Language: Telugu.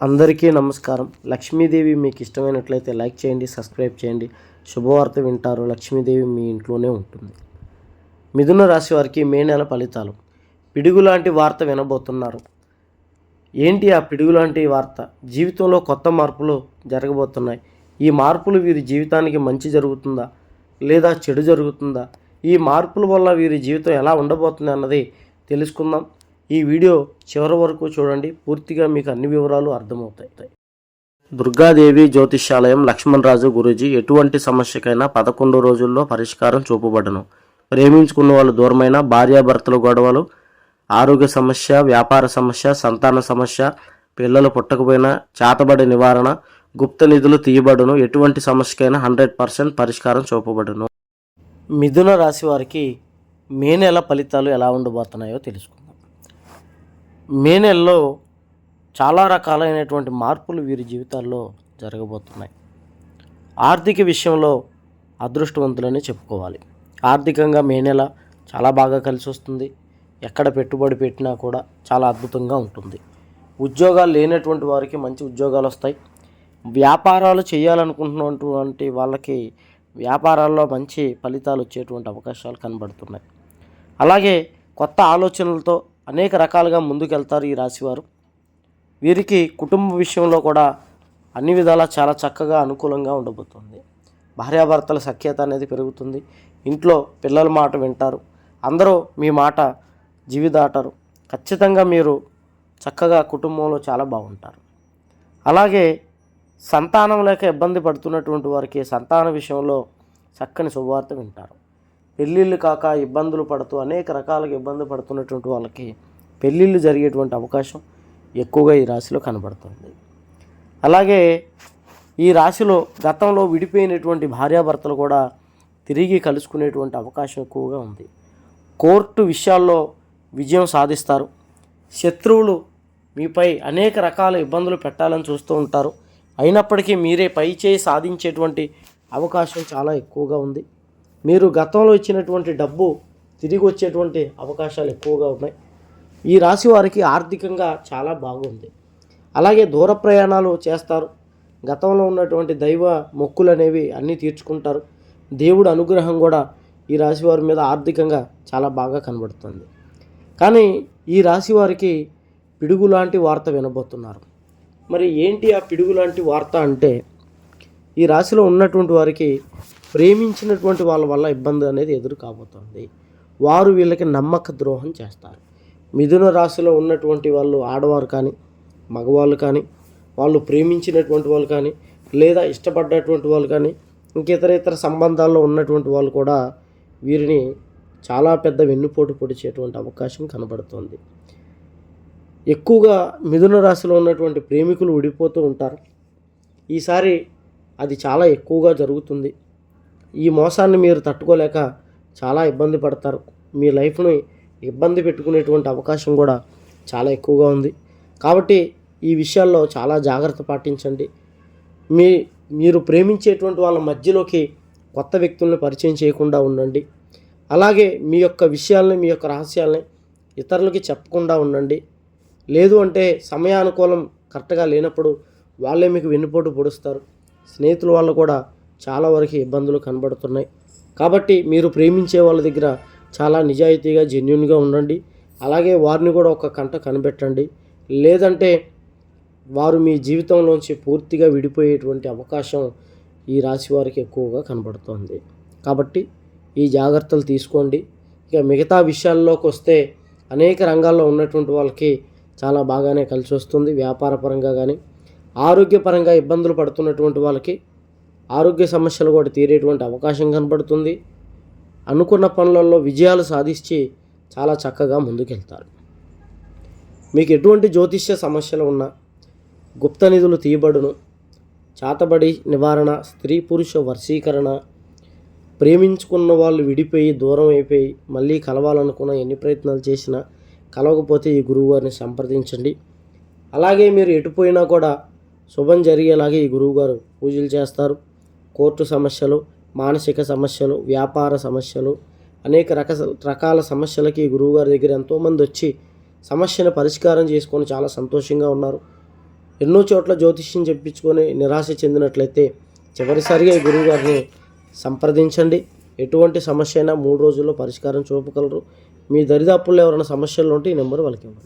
అందరికీ నమస్కారం. లక్ష్మీదేవి మీకు ఇష్టమైనట్లయితే లైక్ చేయండి సబ్స్క్రైబ్ చేయండి. శుభవార్త వింటారు. లక్ష్మీదేవి మీ ఇంట్లోనే ఉంటుంది. మిథున రాశి వారికి మే నెల ఫలితాలు. పిడుగు లాంటి వార్త వినబోతున్నారు. ఏంటి ఆ పిడుగు లాంటి వార్త? జీవితంలో కొత్త మార్పులు జరగబోతున్నాయి. ఈ మార్పులు వీరి జీవితానికి మంచి జరుగుతుందా? లేదా చెడు జరుగుతుందా? ఈ మార్పుల వల్ల వీరి జీవితం ఎలా ఉండబోతుంది అన్నది తెలుసుకుందాం. ఈ వీడియో చివరి వరకు చూడండి. పూర్తిగా మీకు అన్ని వివరాలు అర్థమవుతాయి. దుర్గాదేవి జ్యోతిష్యాలయం లక్ష్మణరాజు గురూజీ ఎటువంటి సమస్యకైనా పదకొండు రోజుల్లో పరిష్కారం చూపబడను. ప్రేమించుకున్న వాళ్ళు దూరమైన భార్యాభర్తల గొడవలు ఆరోగ్య సమస్య వ్యాపార సమస్య సంతాన సమస్య పిల్లలు పుట్టకపోయినా చేతబడి నివారణ గుప్త నిధులు తీయబడును. ఎటువంటి సమస్యకైనా హండ్రెడ్ పర్సెంట్ పరిష్కారం చూపబడును. మిథున రాశి వారికి మే నెల ఫలితాలు ఎలా ఉండబోతున్నాయో తెలుసుకుందాం. మే నెలలో చాలా రకాలైనటువంటి మార్పులు వీరి జీవితాల్లో జరగబోతున్నాయి. ఆర్థిక విషయంలో అదృష్టవంతులని చెప్పుకోవాలి. ఆర్థికంగా మే నెల చాలా బాగా కలిసి వస్తుంది. ఎక్కడ పెట్టుబడి పెట్టినా కూడా చాలా అద్భుతంగా ఉంటుంది. ఉద్యోగాలు లేనటువంటి వారికి మంచి ఉద్యోగాలు వస్తాయి. వ్యాపారాలు చేయాలనుకుంటున్నటువంటి వాళ్ళకి వ్యాపారాల్లో మంచి ఫలితాలు వచ్చేటువంటి అవకాశాలు కనబడుతున్నాయి. అలాగే కొత్త ఆలోచనలతో అనేక రకాలుగా ముందుకెళ్తారు ఈ రాశివారు. వీరికి కుటుంబ విషయంలో కూడా అన్ని విధాలా చాలా చక్కగా అనుకూలంగా ఉండబోతుంది. భార్యాభర్తల సఖ్యత అనేది పెరుగుతుంది. ఇంట్లో పిల్లల మాట వింటారు. అందరూ మీ మాట జీవిదాటరు. ఖచ్చితంగా మీరు చక్కగా కుటుంబంలో చాలా బాగుంటారు. అలాగే సంతానం లేక ఇబ్బంది పడుతున్నటువంటి వారికి సంతాన విషయంలో చక్కని శుభవార్త వింటారు. పెళ్ళిళ్ళు కాక ఇబ్బందులు పడుతూ అనేక రకాలుగా ఇబ్బంది పడుతున్నటువంటి వాళ్ళకి పెళ్ళిళ్ళు జరిగేటువంటి అవకాశం ఎక్కువగా ఈ రాశిలో కనబడుతుంది. అలాగే ఈ రాశిలో గతంలో విడిపోయినటువంటి భార్యాభర్తలు కూడా తిరిగి కలుసుకునేటువంటి అవకాశం ఎక్కువగా ఉంది. కోర్టు విషయాల్లో విజయం సాధిస్తారు. శత్రువులు మీపై అనేక రకాల ఇబ్బందులు పెట్టాలని చూస్తూ ఉంటారు. అయినప్పటికీ మీరే పై చేయి సాధించేటువంటి అవకాశం చాలా ఎక్కువగా ఉంది. మీరు గతంలో ఇచ్చినటువంటి డబ్బు తిరిగి వచ్చేటువంటి అవకాశాలు ఎక్కువగా ఉన్నాయి. ఈ రాశి వారికి ఆర్థికంగా చాలా బాగుంది. అలాగే దూర ప్రయాణాలు చేస్తారు. గతంలో ఉన్నటువంటి దైవ మొక్కులు అనేవి అన్నీ తీర్చుకుంటారు. దేవుడు అనుగ్రహం కూడా ఈ రాశి వారి మీద ఆర్థికంగా చాలా బాగా కనబడుతుంది. కానీ ఈ రాశి వారికి పిడుగు లాంటి వార్త వినబోతున్నారు. మరి ఏంటి ఆ పిడుగు లాంటి వార్త అంటే ఈ రాశిలో ఉన్నటువంటి వారికి ప్రేమించినటువంటి వాళ్ళ వల్ల ఇబ్బంది అనేది ఎదురు కాబోతోంది. వారు వీళ్ళకి నమ్మక ద్రోహం చేస్తారు. మిథున రాశిలో ఉన్నటువంటి వాళ్ళు ఆడవారు కానీ మగవాళ్ళు కానీ వాళ్ళు ప్రేమించినటువంటి వాళ్ళు కానీ లేదా ఇష్టపడ్డటువంటి వాళ్ళు కానీ ఇంకితర ఇతర సంబంధాల్లో ఉన్నటువంటి వాళ్ళు కూడా వీరిని చాలా పెద్ద వెన్నుపోటు పొడిచేటువంటి అవకాశం కనబడుతుంది. ఎక్కువగా మిథున రాశిలో ఉన్నటువంటి ప్రేమికులు విడిపోతూ ఉంటారు. ఈసారి అది చాలా ఎక్కువగా జరుగుతుంది. ఈ మోసాన్ని మీరు తట్టుకోలేక చాలా ఇబ్బంది పడతారు. మీ లైఫ్ని ఇబ్బంది పెట్టుకునేటువంటి అవకాశం కూడా చాలా ఎక్కువగా ఉంది. కాబట్టి ఈ విషయాల్లో చాలా జాగ్రత్త పాటించండి. మీ మీరు ప్రేమించేటువంటి వాళ్ళ మధ్యలోకి కొత్త వ్యక్తులను పరిచయం చేయకుండా ఉండండి. అలాగే మీ యొక్క విషయాల్ని మీ యొక్క రహస్యాలని ఇతరులకి చెప్పకుండా ఉండండి. లేదు అంటే సమయానుకూలం కరెక్ట్గా లేనప్పుడు వాళ్ళే మీకు వెన్నుపోటు పొడుస్తారు. స్నేహితుల వాళ్ళు కూడా చాలా వరకు ఇబ్బందులు కనబడుతున్నాయి. కాబట్టి మీరు ప్రేమించే వాళ్ళ దగ్గర చాలా నిజాయితీగా జెన్యున్గా ఉండండి. అలాగే వారిని కూడా ఒక కంట కనిపెట్టండి. లేదంటే వారు మీ జీవితంలోంచి పూర్తిగా విడిపోయేటువంటి అవకాశం ఈ రాశి వారికి ఎక్కువగా కనబడుతోంది. కాబట్టి ఈ జాగ్రత్తలు తీసుకోండి. ఇక మిగతా విషయాల్లోకి వస్తే అనేక రంగాల్లో ఉన్నటువంటి వాళ్ళకి చాలా బాగానే కలిసి వస్తుంది వ్యాపారపరంగా కానీ ఆరోగ్యపరంగా ఇబ్బందులు పడుతున్నటువంటి వాళ్ళకి ఆరోగ్య సమస్యలు కూడా తీరేటువంటి అవకాశం కనబడుతుంది. అనుకున్న పనులలో విజయాలు సాధించి చాలా చక్కగా ముందుకెళ్తారు. మీకు ఎటువంటి జ్యోతిష్య సమస్యలు ఉన్నా గుప్త నిధులు తీయబడును. చాతబడి నివారణ స్త్రీ పురుష వర్షీకరణ ప్రేమించుకున్న వాళ్ళు విడిపోయి దూరం అయిపోయి మళ్ళీ కలవాలనుకున్న ఎన్ని ప్రయత్నాలు చేసినా కలవకపోతే ఈ గురువుగారిని సంప్రదించండి. అలాగే మీరు ఎటుపోయినా కూడా శుభం జరిగేలాగే ఈ గురువుగారు పూజలు చేస్తారు. కోర్టు సమస్యలు మానసిక సమస్యలు వ్యాపార సమస్యలు అనేక రక రకాల సమస్యలకి ఈ గురువుగారి దగ్గర ఎంతోమంది వచ్చి సమస్యను పరిష్కారం చేసుకొని చాలా సంతోషంగా ఉన్నారు. ఎన్నో చోట్ల జ్యోతిష్యం చెప్పించుకొని నిరాశ చెందినట్లయితే చివరిసారిగా ఈ గురువు గారిని సంప్రదించండి. ఎటువంటి సమస్య అయినా మూడు రోజుల్లో పరిష్కారం చూపగలరు. మీ దరిదాపుల్లో ఎవరైనా సమస్యలు ఉంటే ఈ నెంబర్ వాళ్ళకి ఇవ్వండి.